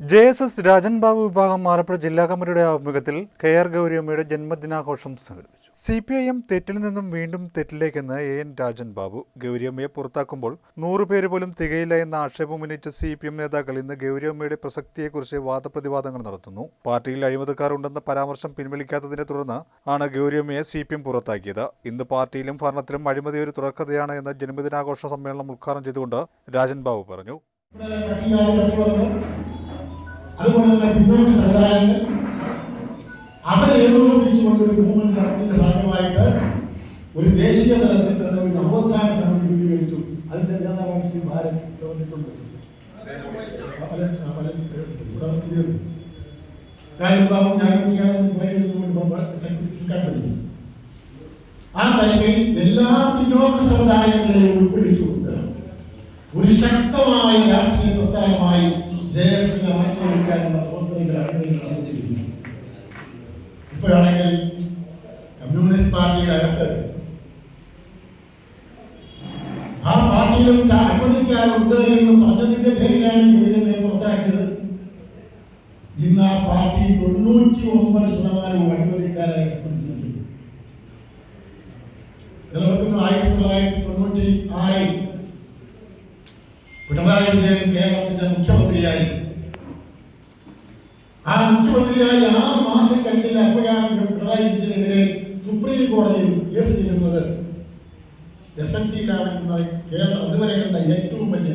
J S S Rajan Babu വിഭാഗം ആലപ്പുഴ ജില്ലാ കമ്മിറ്റിയുടെ ആഭിമുഖ്യത്തിൽ കെ ആർ ഗൗരിയമ്മയുടെ ജന്മദിനാഘോഷം സംഘടിപ്പിച്ചു. സി പി ഐ എം തെറ്റിൽ നിന്നും വീണ്ടും തെറ്റിലേക്കെന്ന് എ എൻ രാജൻ ബാബു ഗൗരിയമ്മയെ പുറത്താക്കുമ്പോൾ നൂറുപേര് പോലും തികയില്ല എന്ന ആക്ഷേപം ഉന്നയിച്ച സി പി എം നേതാക്കൾ ഇന്ന് ഗൗരിയമ്മയുടെ പ്രസക്തിയെക്കുറിച്ച് വാദപ്രതിവാദങ്ങൾ നടത്തുന്നു. പാർട്ടിയിൽ അഴിമതിക്കാരുണ്ടെന്ന പരാമർശം പിൻവലിക്കാത്തതിനെ തുടർന്ന് ആണ് ഗൗരിയമ്മയെ സി പി എം പുറത്താക്കിയത്. ഇന്ന് പാർട്ടിയിലും ഭരണത്തിലും അഴിമതി ഒരു തുറക്കഥയാണ് എന്ന് ജന്മദിനാഘോഷ സമ്മേളനം ഉദ്ഘാടനം ചെയ്തുകൊണ്ട് രാജൻ ബാബു പറഞ്ഞു. അതുപോലെ തന്നെ പിന്നോക്ക സമുദായങ്ങൾ അവരെ ഏകോപിപ്പിച്ചുകൊണ്ട് ഒരു മൂവ്മെന്റ് നടത്തിയതിന്റെ ഭാഗമായിട്ട് ഒരു ദേശീയ തലത്തിൽ തന്നെ ഒരു നവോത്ഥാന സമിതി രൂപീകരിച്ചു. അതിന്റെ നേതാവാണ് ശ്രീ ഭാരത് ഇവിടെ ഞാനൊക്കെയാണ് ആ തലത്തിൽ എല്ലാ പിന്നോക്ക സമുദായങ്ങളെയും ഉൾപ്പെടുത്തിക്കൊണ്ട് ഒരു ശക്തമായ രാഷ്ട്രീയ ഇപ്പോഴാണെങ്കിൽ കമ്മ്യൂണിസ്റ്റ് പാർട്ടിയുടെ അകത്ത് ആ പാർട്ടിയിലും അഴിമതിക്കാരുണ്ട് എന്ന് പറഞ്ഞതിന്റെ പേരിലാണ് ഇവരെ പുറത്താക്കിയത്. ഇന്ന് ആ പാർട്ടി തൊണ്ണൂറ്റി ഒമ്പത് ശതമാനവും അഴിമതിക്കാരായി ഏർപ്പെടുത്തിയിട്ടുണ്ട് ആയിരത്തി തൊള്ളായിരത്തി തൊണ്ണൂറ്റി ആറിൽ പിണറായി വിജയൻ കേരളത്തിന്റെ മുഖ്യമന്ത്രിയായി. ആ മുഖ്യമന്ത്രിയായി ആ സുപ്രീം കോടതിയിൽ കേസ് ചെയ്യുന്നത് എസ് എൻ സിയിലാണ് കേരളം അതുവരെ കണ്ട ഏറ്റവും വലിയ